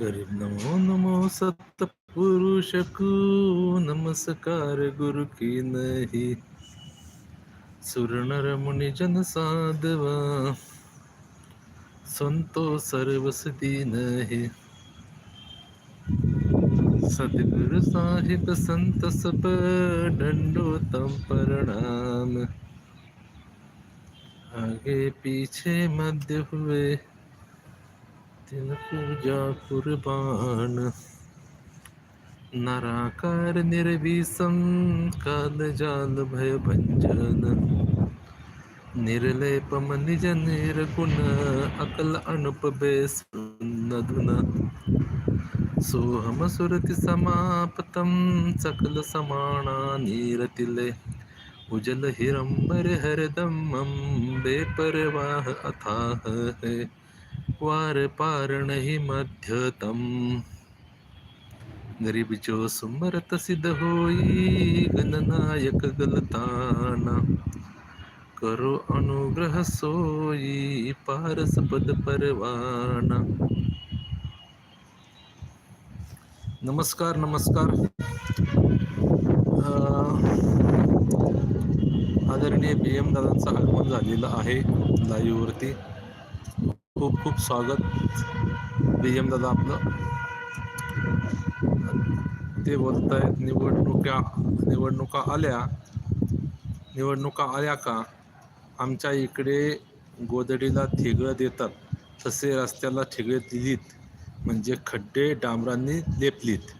गरीब नमो नमो सतपुरुष को नमस्कार गुरु की नहीं। सुर नर मुनि जन साधवा संतो सर्वस दीन है सदगुरु साहिब संत डंडो तं प्रणाम। आगे पीछे मध्य हुए दिन पूजा कुर्बान नराकार निर्विसम काल जाल भय भंजन निर्लेपम निज निर्गुण अकल अनुप बेसुन धुन सोहम सुरति समाप्तम सकल समाना नीरतिले। उजल हिरंबर हरदम बेपरवाह अथाह है। वार हि मध्यतम. गरीब सुमरत सिद्ध होई गणनायक गलताना. करो अनुग्रह सोई पारस पद परवाना. नमस्कार नमस्कार. आदरणीय बी एम दादांचं आगमन झालेलं आहे लाईव्हवरती. खूप खूप स्वागत. बी एम दादा आपलं. ते बोलत आहेत निवडणुका निवडणुका आल्या. निवडणुका आल्या का? आमच्या इकडे गोदडीला ठेगळं देतात. तसे रस्त्याला ठेगळे दिलीत. म्हणजे खड्डे डांबरांनी लेपलीत.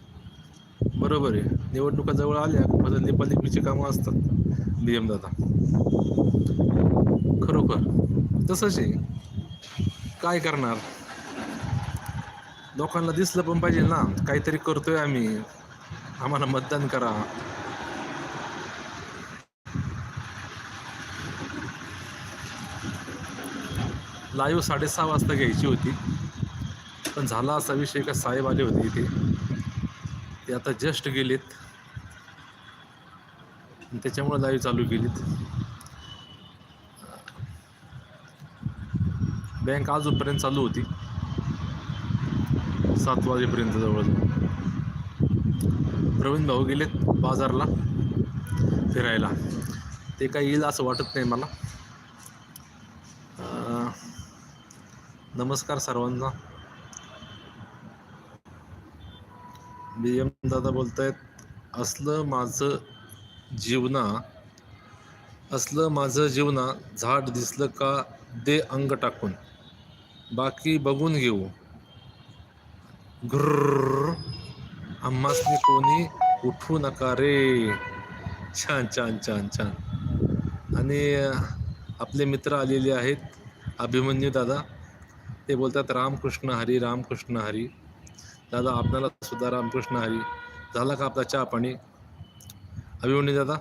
बरोबर आहे. निवडणुका जवळ आल्या माझं लेपालिपीची कामं असतात बी एम दादा. खरोखर. तसंच आहे. काय करणार? लोकांना दिसलं पण पाहिजे ना. काहीतरी करतोय आम्ही. आम्हाला मतदान करा. लाईव्ह साडेसहा वाजता घ्यायची होती. पण झाला असा विषय का साहेब आले होते इथे. ते आता जस्ट गेलेत. त्याच्यामुळे लाईव्ह चालू केलीत. बँक अजूनपर्यंत चालू होती. सात वाजेपर्यंत जवळजवळ. प्रवीण भाऊ गेलेत बाजारला फिरायला. ते काय येईल असं वाटत नाही मला. नमस्कार सर्वांना. बी एम दादा बोलतायत असलं माझं जीवना असलं माझं जीवना झाड दिसलं का दे अंग टाकून. बाकी बघून घेऊ. घ्र आम्हासनी कोणी उठू नका रे. छान छान छान छान. आणि आपले मित्र आलेले आहेत. अभिमन्यू दादा. ते बोलतात रामकृष्ण हरी रामकृष्ण हरी. दादा आपल्याला सुद्धा रामकृष्ण हरी. झाला का आपला चहा पाणी? अभिमन्यू दादा.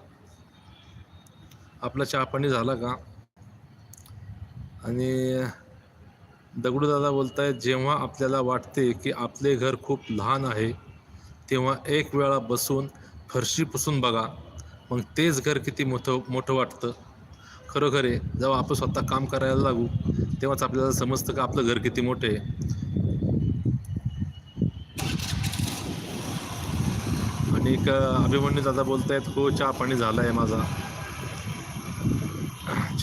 आपला चहा पाणी झाला का? आणि दगडूदादा बोलत आहेत जेव्हा आपल्याला वाटते की आपले घर खूप लहान आहे तेव्हा एक वेळा बसून फरशी पुसून बघा. मग तेच घर किती मोठं मोठं वाटतं. खरोखर आहे जेव्हा आपण स्वतः काम करायला लागू तेव्हाच आपल्याला समजतं का आपलं घर किती मोठं आहे. आणि एक अभिमन्यू दादा बोलत आहेत हो चहा पाणी झाला आहे माझा.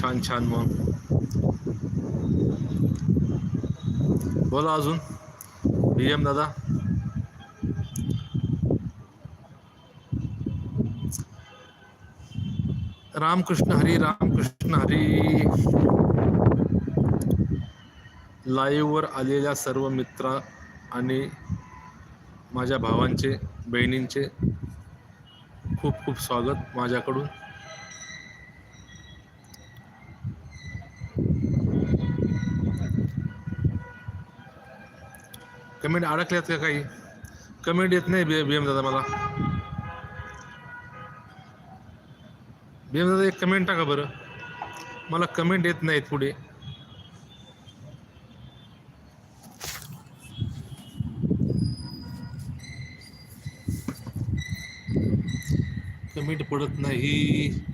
छान छान मग. बोला अजून. बी एम दादा. रामकृष्ण हरी रामकृष्ण हरी. लाईव्हवर आलेल्या सर्व मित्र आणि माझ्या भावांचे बहिणींचे खूप खूप स्वागत माझ्याकडून. कमेंट अडकल्यात का काही. कमेंट येत नाही बी बी एम दादा मला. बी एम दादा एक कमेंट टाका बरं. मला कमेंट येत नाहीत पुढे. कमेंट पडत नाही.